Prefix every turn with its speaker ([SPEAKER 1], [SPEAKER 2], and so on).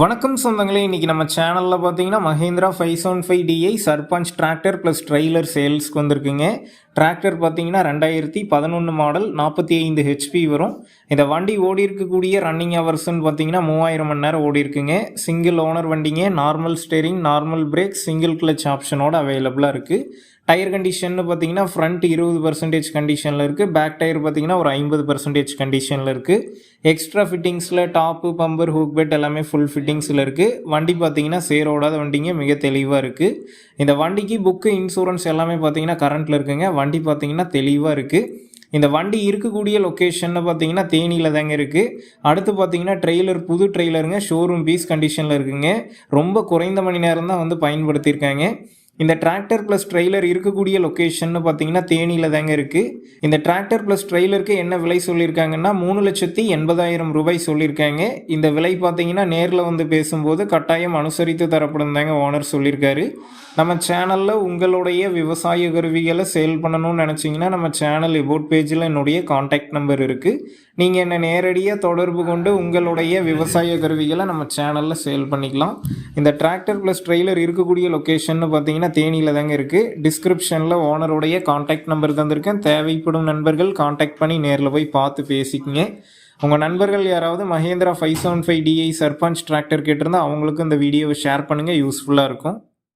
[SPEAKER 1] வணக்கம் சொந்தங்களே இன்றைக்கி நம்ம சேனலில் பார்த்தீங்கன்னா Mahindra five seven five DI Sarpanch tractor plus trailer சேல்ஸ்க்கு வந்திருக்குங்க. டிராக்டர் பார்த்தீங்கன்னா ரெண்டாயிரத்தி பதினொன்று மாடல் நாற்பத்தி ஐந்து ஹெச்பி வரும். இந்த வண்டி ஓடி இருக்கக்கூடிய ரன்னிங் ஹவர்ஸ்னு பார்த்தீங்கன்னா மூவாயிரம் மணி நேரம் ஓடி இருக்குங்க சிங்கிள் ஓனர் வண்டிங்க normal steering normal brake single clutch ஆப்ஷனோட அவைலபிளாக இருக்குது டயர் கண்டிஷன் பார்த்தீங்கன்னா ஃப்ரண்ட் இருபது பர்சன்டேஜ் கண்டிஷனில் இருக்குது பேக் டயர் பார்த்தீங்கன்னா ஒரு ஐம்பது பர்சன்டேஜ் கண்டிஷனில் இருக்குது எக்ஸ்ட்ரா ஃபிட்டிங்ஸில் டாப்பு பம்பர் ஹூக் பெட் எல்லாமே ஃபுல் ஃபிட்டிங்ஸில் இருக்குது வண்டி பார்த்தீங்கன்னா சேரோடாத வண்டிங்க மிக தெளிவாக இருக்குது இந்த வண்டிக்கு புக்கு இன்சூரன்ஸ் எல்லாமே பார்த்தீங்கன்னா கரண்ட்டில் இருக்குங்க. வண்டி பார்த்தீங்கன்னா தெளிவாக இருக்குது இந்த வண்டி இருக்கக்கூடிய லொக்கேஷன்னு பார்த்தீங்கன்னா தேனியில் தாங்க இருக்குது அடுத்து பார்த்தீங்கன்னா ட்ரெய்லர் புது ட்ரெய்லருங்க ஷோரூம் பீஸ் கண்டிஷனில் இருக்குங்க. ரொம்ப குறைந்த மணி நேரம் தான் வந்து பயன்படுத்தியிருக்காங்க. இந்த டிராக்டர் ப்ளஸ் ட்ரெய்லர் இருக்கக்கூடிய லொக்கேஷன்னு பார்த்தீங்கன்னா தேனியில் தாங்க இருக்குது இந்த டிராக்டர் ப்ளஸ் ட்ரெய்லருக்கு என்ன விலை சொல்லியிருக்காங்கன்னா மூணு லட்சத்தி எண்பதாயிரம் ரூபாய் சொல்லியிருக்காங்க இந்த விலை பார்த்தீங்கன்னா நேரில் வந்து பேசும்போது கட்டாயம் அனுசரித்து தரப்படும் தாங்க ஓனர் சொல்லியிருக்காரு நம்ம சேனலில் உங்களுடைய விவசாய கருவிகளை சேல் பண்ணணும்னு நினச்சிங்கன்னா நம்ம சேனல் எபோட் பேஜில் என்னுடைய காண்டாக்ட் நம்பர் இருக்குது நீங்கள் என்னை நேரடியாக தொடர்பு கொண்டு உங்களுடைய விவசாய கருவிகளை நம்ம சேனலில் சேல் பண்ணிக்கலாம். இந்த டிராக்டர் ப்ளஸ் ட்ரெய்லர் இருக்கக்கூடிய லொக்கேஷன்னு பார்த்தீங்கன்னா தேனியில் தாங்க இருக்குது டிஸ்கிரிப்ஷனில் ஓனருடைய காண்டாக்ட் நம்பர் தந்திருக்கேன். தேவைப்படும் நண்பர்கள் காண்டாக்ட் பண்ணி நேரில் போய் பார்த்து பேசிக்கங்க. உங்கள் நண்பர்கள் யாராவது Mahindra five seven five DI Sarpanch tractor கேட்டிருந்தால் அவங்களுக்கும் இந்த வீடியோவை ஷேர் பண்ணுங்கள் யூஸ்ஃபுல்லாக இருக்கும்.